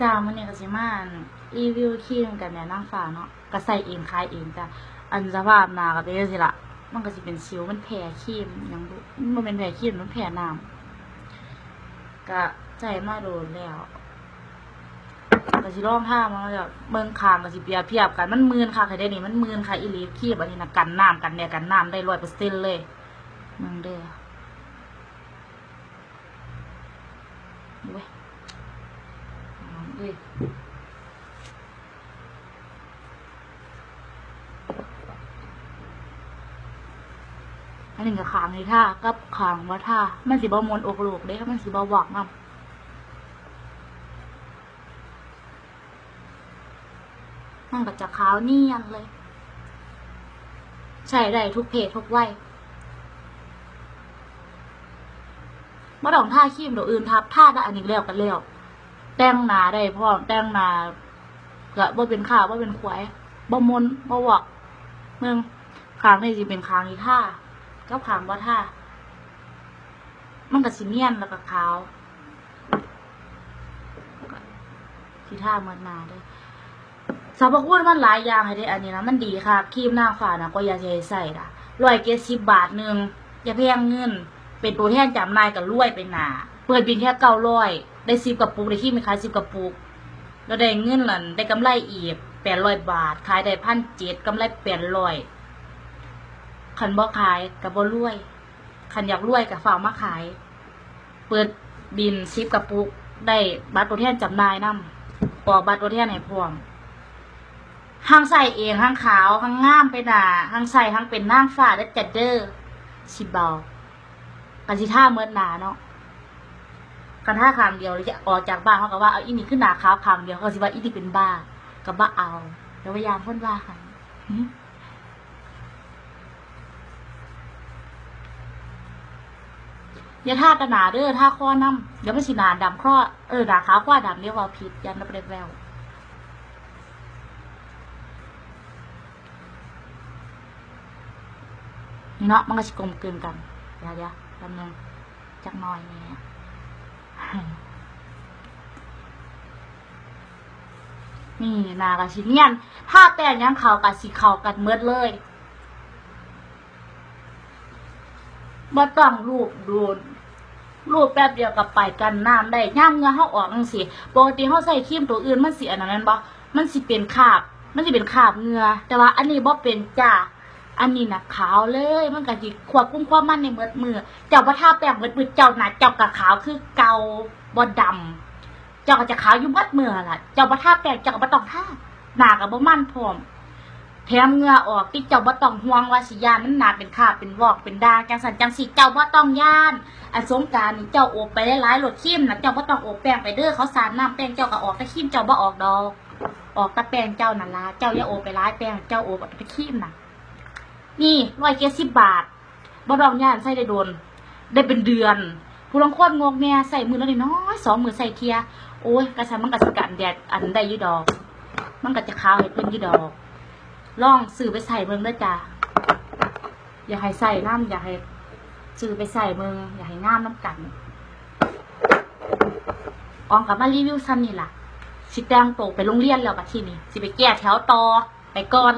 จ้ามันเนี่ยก็สิมารีวิวครีมกันแม่นางฟ้าเนาะก็ใส่เองขายเองจ้ะอันสภาพหน้าก็เป็นจังซี่ล่ะ มันก็สิเป็นสิวมันแพ้ครีมหยังบ่มันเป็นแพ้ครีมมันแพ้น้ำก็ใจมาโดนแล้วก็สิลองท่ามันแล้วเบิ่งคางก็สิเปรียบเทียบกันมันมืนค่ะใครได้นี่มันมืนค่ะอีหลีครีมอันนี้นะกันน้ำกันแดดกันน้ำได้100%เลยมึงเด้อดูเว้ยเอ้ อันนี้ก็ขางนี่ท่ากับขางว่าท่ามันสิบ่มวนอกลูกเด้มันสิบ่บอกนำมันก็จะขาวเนียนเลย ใช้ได้ทุกเพศทุกวัยบ่ต้องท่าครีมตัวอื่นทับท่าได้อันนี้แล้วกันแล้ว แต่งนาได้พร้อมแต่งนาก็บ่เป็นข่าวบ่เป็นขวายบ่มนบ่วอกเมืองคางนี่สิเป็นคางอีท่ากับคางบ่ท่ามันก็สิเนียนแล้วก็ขาวสีท่าเหมือนนาเด้สรรพคุณมันหลายอย่างให้ได้อันนี้นะมันดีค่ะครีมหน้างฟ้านะก็อยาให้ใส่ละร้อยเกสิบบาทหนึ่งอย่าแพงเงิน เป็นตัวแทนจำนายกับรวยไปหนา เปิดบินแค่เก้าร้อยได้สิบกระปุกได้ขี้มีขายสิบกระปุก แล้วได้เงินหลันได้กำไรอีกแปดร้อยบาท ขายได้พันเจ็ดกำไรแปดร้อยขันบ่ขายกับบ่รวยขันอยากรวยกับฝ่ามาขาย เปิดบินสิบกระปุก ได้บัตรตัวแทนจำนายนํออกบัตรตัวแทนให้พร้อมห้างใส่เองห้างขาวห้างงามไปหนาห้างใส่ห้างเป็นนางฟ้าได้จัดเดอร์สิเบากันสิท่าเมื่อหนาเนาะ กันท่าคางเดียวเลยจะออกจากบ้านเขาก็ว่าเอาอีนี่ขึ้นหนาขาวคางเดียวเขาสิว่าอีนี่เป็นบ้ากับบ้าเอา แล้วพยายามพ่นว่าค่ะอย่าท่าตะหนาเด้อท่าข้อน้ำเดี๋ยวมันสินาดำข้อเออหนาขาวข้อดำเรียกว่าผิดยันนับเด็กแววเนาะมันก็สิกลมกลืนกันเดี๋ยวเดี๋ยวแป๊บนึงจักหน่อยเนี่ย นี่นากะชิเนียน ถ้าแต่ยังเขากับสีเขากันเมืดเลยบ่ต้องรูปดนรูปแป๊บเดียวกับไปกันน้ำได้ย่ามเงือเขาออกจังสิปกติเขาใส่ครีมตัวอื่นมันสิอันนั้นแม่นบ่มันสิเป็นคาบ มันสิเป็นคาบเงือแต่ว่าอันนี้บ่เป็นจ้า อันนี้นะขาวเลยมันก็สิควบคุมความมันในเมือมือเจ้าบ่ทาแป้งเบิดมือเจ้าหน้าเจ้าก็ขาวคือเกาบ่ดำเจ้าก็จะขาวอยู่เบัดเมื่อล่ะ เจ้าบ่ทาแป้งเจ้าก็บ่ต้องทาหนาก็บ่มันพร้อมแถมเงื่อออกที่เจ้าบ่ต้องห่วงว่าสิยานมันหนาเป็นคราเป็นวอกเป็นดาจังสันจังสิเจ้าบ่ต้องย่านอันสงการนี่เจ้าโอบไปหลายๆหลดครีมนะเจ้าบ่ต้องโอบแป้งไปเด้อเขาสาดน้ำแป้งเจ้าก็ออกแต่ครีมเจ้าบ่ออกดอกออกต่แป้งเจ้านั่นละเจ้าอย่าโอบไปหลายแป้งเจ้าโอบแต่ครีมน่ะ นี่ร้อยเจ็ดสิบบาทบ่ดองย่านใส่ได้โดน ได้เป็นเดือน ผู้ลางคนงกเนี่ยใส่มือและน้อยสองมือใส่เทียโอ้ยกระชันมันกระสกันแดดอันได้ยี่ดอก มันก็จะขาวให้เพิ่นยี่ดอกลองซื้อไปใส่เมืองด้วยจ้าอย่าให้ใส่น้ำอย่าให้ซื้อไปใส่เมืองอย่าให้งามน้ำกันอองกลับมารีวิวซ้ำนี่ล่ะสิแตงโตไปโรงเรียนแล้วกะที่นี่สิไปแก้แถวต่อไปก่อน